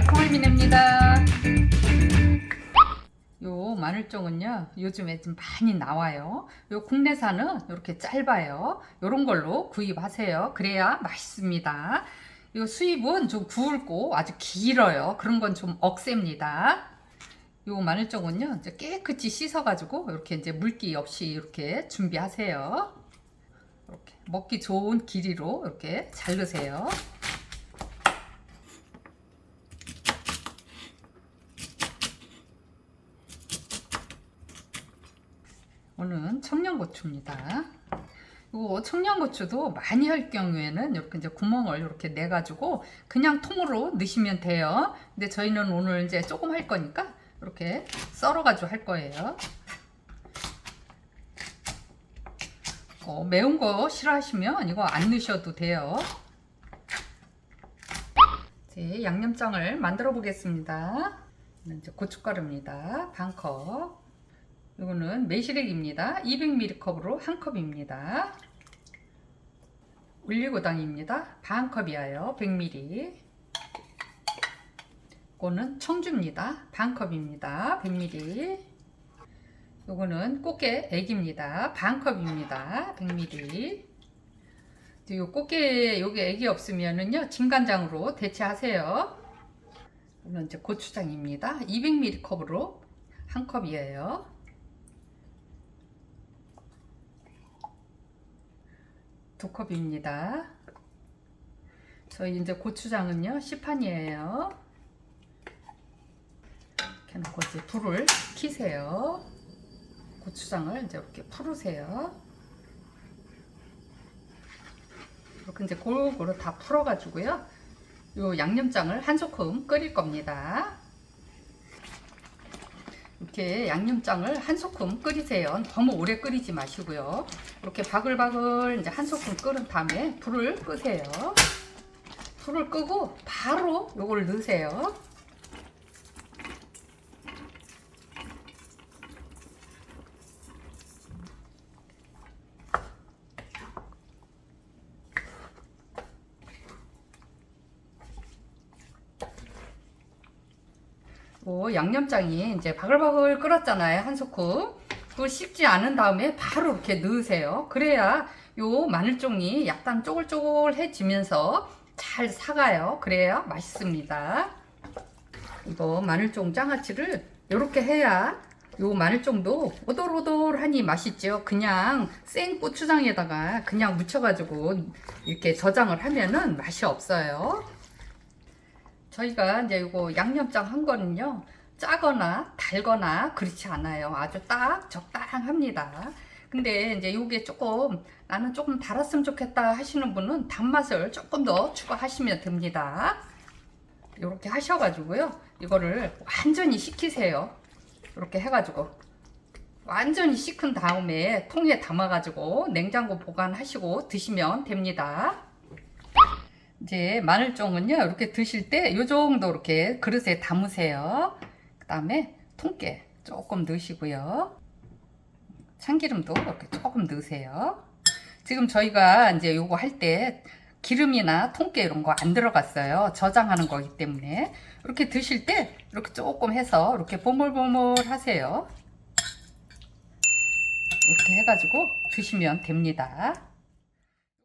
알콩알미네입니다. 요 마늘종은요 요즘에 좀 많이 나와요. 요 국내산은 이렇게 짧아요. 요런 걸로 구입하세요. 그래야 맛있습니다. 요 수입은 좀 굵고 아주 길어요. 그런 건 좀 억셉니다. 요 마늘종은요 이제 깨끗이 씻어 가지고 이렇게 이제 물기 없이 이렇게 준비하세요. 이렇게 먹기 좋은 길이로 이렇게 자르세요. 오늘은 청양고추입니다. 이 청양고추도 많이 할 경우에는 이렇게 이제 구멍을 이렇게 내 가지고 그냥 통으로 넣으시면 돼요. 근데 저희는 오늘 이제 조금 할 거니까 이렇게 썰어 가지고 할 거예요. 어, 매운 거 싫어하시면 이거 안 넣으셔도 돼요. 이제 양념장을 만들어 보겠습니다. 이제 고춧가루입니다. 반 컵. 이거는 매실액입니다. 200ml컵으로 한 컵입니다. 올리고당입니다. 반 컵이에요. 100ml. 이거는 청주입니다. 반 컵입니다. 100ml. 요거는 꽃게 액입니다. 반 컵입니다. 100ml. 요 꽃게 요게 액이 없으면은요 진간장으로 대체하세요. 이건 이제 고추장입니다. 200ml 컵으로 한 컵이에요. 두 컵입니다. 저희 이제 고추장은요 시판이에요. 이렇게 놓고 이제 불을 키세요. 고추장을 이제 이렇게 풀으세요. 이렇게 이제 골고루 다 풀어가지고요. 요 양념장을 한 소끔 끓일 겁니다. 이렇게 양념장을 한 소끔 끓이세요. 너무 오래 끓이지 마시고요. 이렇게 바글바글 이제 한 소끔 끓은 다음에 불을 끄세요. 불을 끄고 바로 요걸 넣으세요. 오, 양념장이 이제 바글바글 끓었잖아요. 한 소끔. 그걸 씹지 않은 다음에 바로 이렇게 넣으세요. 그래야 요 마늘종이 약간 쪼글쪼글해지면서 잘 사가요. 그래야 맛있습니다. 이거 마늘종 장아찌를 이렇게 해야 요 마늘종도 오돌오돌하니 맛있죠. 그냥 생 고추장에다가 그냥 묻혀가지고 이렇게 저장을 하면은 맛이 없어요. 저희가 이제 이거 양념장 한 거는요 짜거나 달거나 그렇지 않아요. 아주 딱 적당합니다. 근데 이제 이게 조금 나는 조금 달았으면 좋겠다 하시는 분은 단맛을 조금 더 추가하시면 됩니다. 이렇게 하셔가지고요. 이거를 완전히 식히세요. 이렇게 해가지고. 완전히 식은 다음에 통에 담아가지고 냉장고 보관하시고 드시면 됩니다 이제 마늘종은요 이렇게 드실 때요 정도 이렇게 그릇에 담으세요. 그 다음에 통깨 조금 넣으시고요. 참기름도 이렇게 조금 넣으세요. 지금 저희가 이제 요거 할 때 기름이나 통깨 이런 거 안 들어갔어요. 저장하는 거기 때문에. 이렇게 드실 때 이렇게 조금 해서 이렇게 보물보물 하세요. 이렇게 해가지고 드시면 됩니다